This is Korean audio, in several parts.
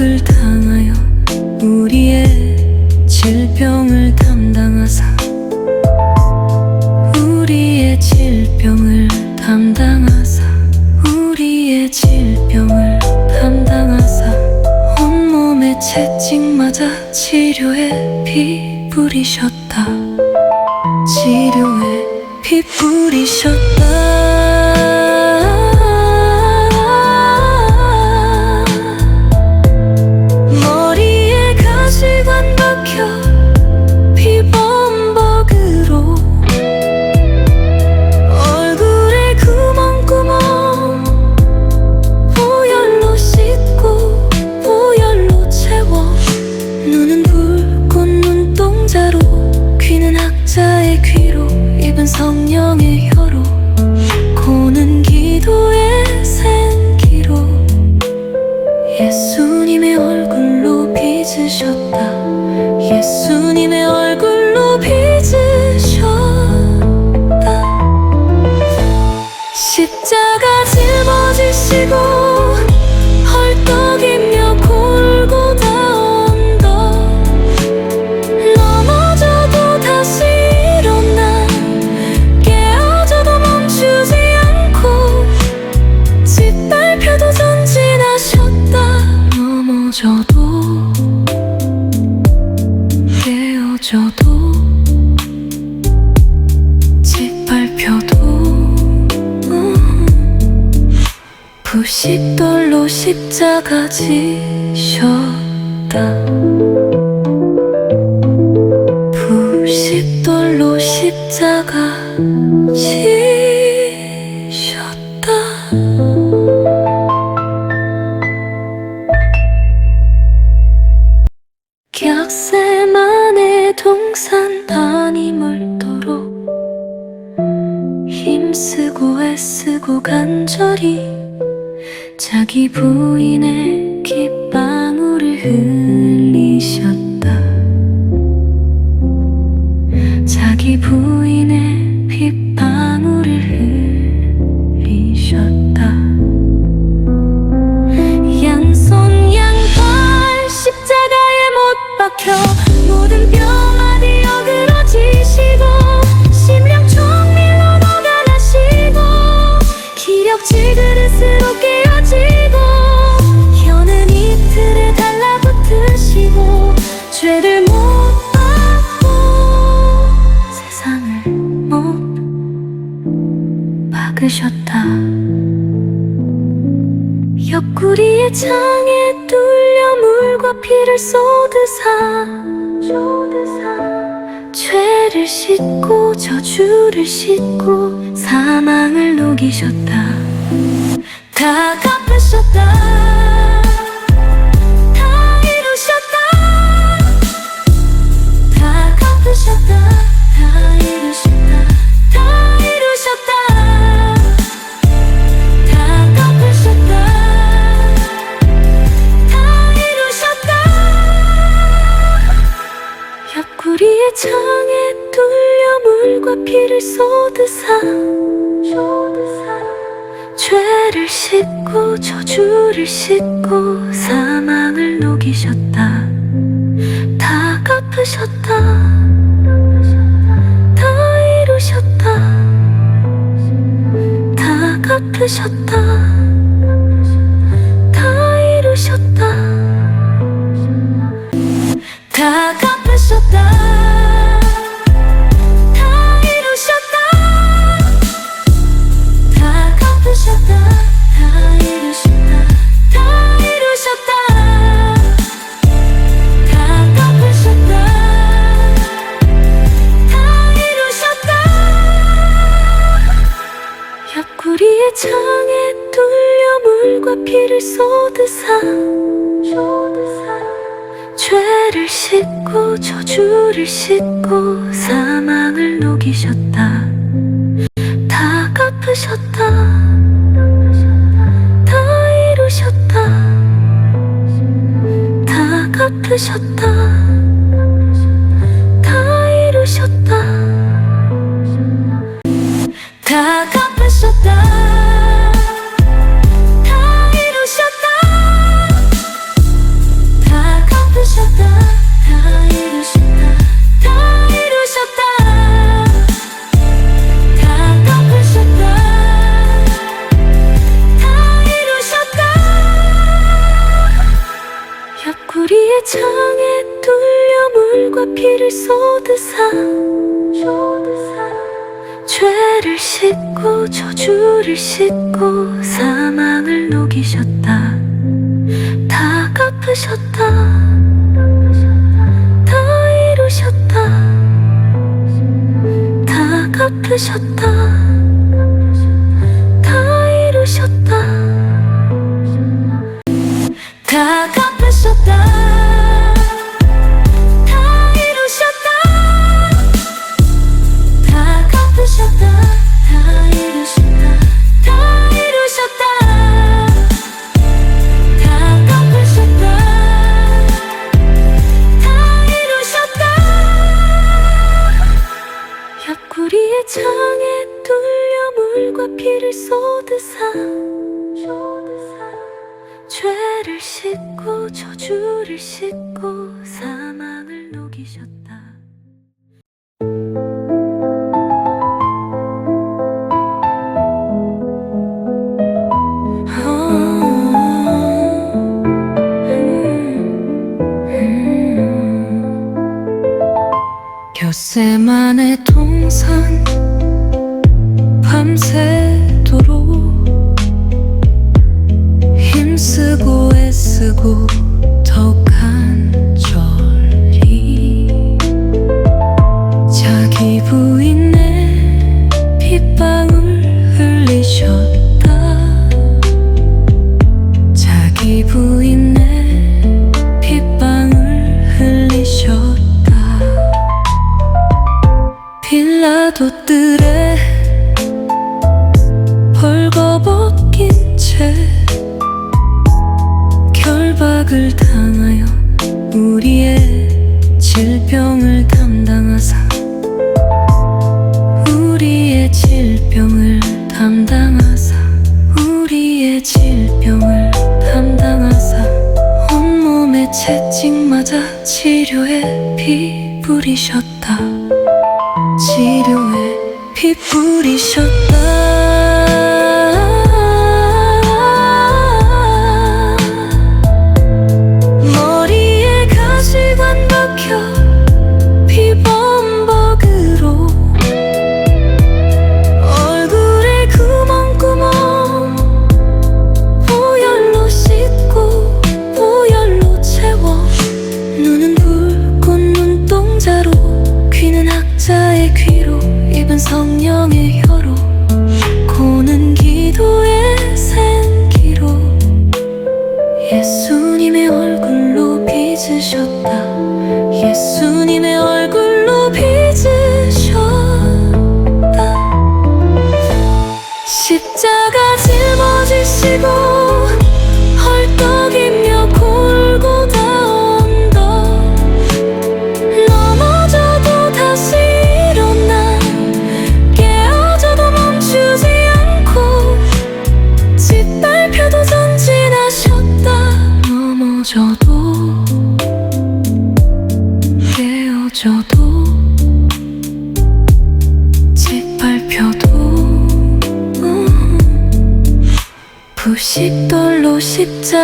공격을 당하여 우리의 질병을 담당하사 우리의 질병을 담당하사 우리의 질병을 담당하사 온몸에 채찍맞아 치료에 피 뿌리셨다. 치료에 피 뿌리셨다. 십자가 지셨다. 격세만의 동산 단이 물도록 힘쓰고 애쓰고 간절히 자기 부인의 깃방울을 흘리셨다. 피를 쏟으사 쏟으사. 죄를 씻고 저주를 씻고 사망을 녹이셨다. 다 갚으셨다. 피를 쏟으사. 죄를 씻고 저주를 씻고 사망을 녹이셨다. 다 갚으셨다. 다 이루셨다. 다 갚으셨다. 다 이루셨다. 다 갚으셨다. 죄를 씻고 저주를 씻고 사망을 녹이셨다. 다 갚으셨다. 다 이루셨다. 다 갚으셨다. 아끼셨다. 다 갚으셨다. 다 이루셨다. 다 갚으셨다. 다 이루셨다. 다 능력을 당하여 우리의 질병을 담당하사 우리의 질병을 담당하사 우리의 질병을 담당하사 온몸에 채찍마저 치료에 피 뿌리셨다. 치료에 피 뿌리셨다.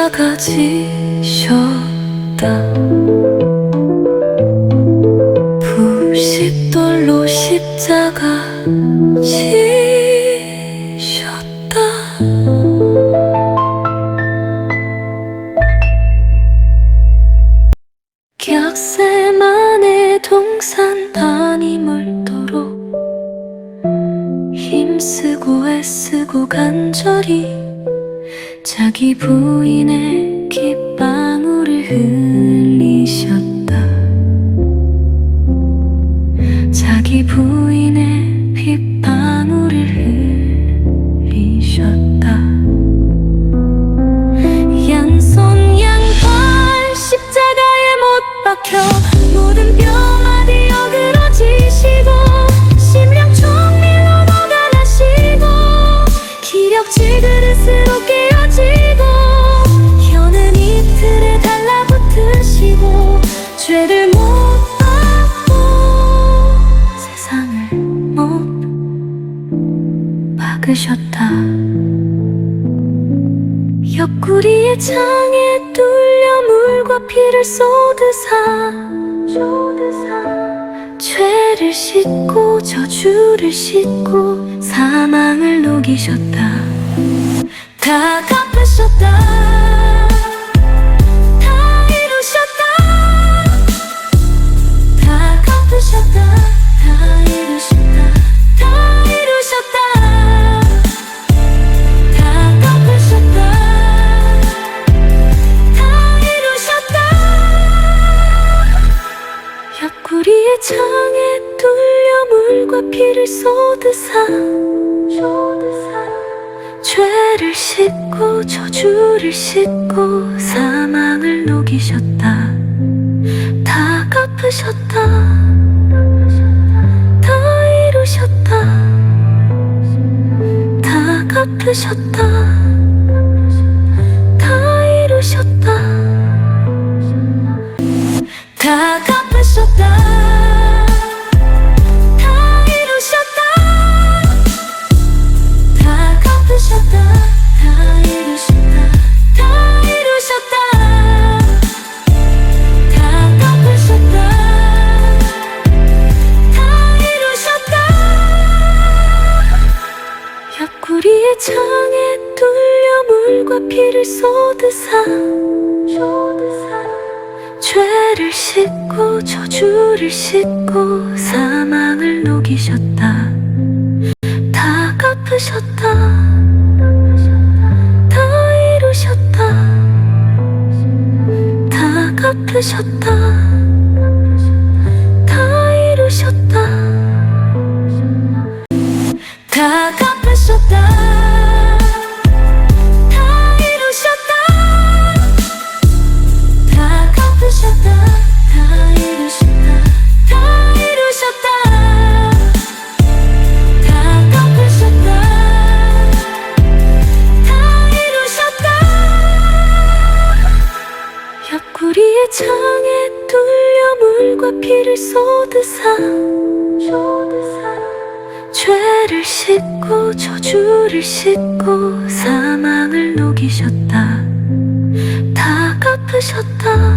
작아지셨다. 부싯돌로 십자가 지 장에 뚫려 물과 피를 쏟으사, 쏟으사. 죄를 씻고 저주를 씻고 사망을 녹이셨다. 다 갚으셨다. 조드산 조드산 죄를 씻고 저주를 씻고 사망을 녹이셨다. 다 갚으셨다. 다 이루셨다. 다 갚으셨다. 다 이루셨다. 다 갚으셨다. 죄를 씻고 저주를 씻고 사망을 녹이셨다. 다 갚으셨다. 다 이루셨다. 다 갚으셨다. 다 이루셨다. 다 아끼셨다 다 갚으셨다.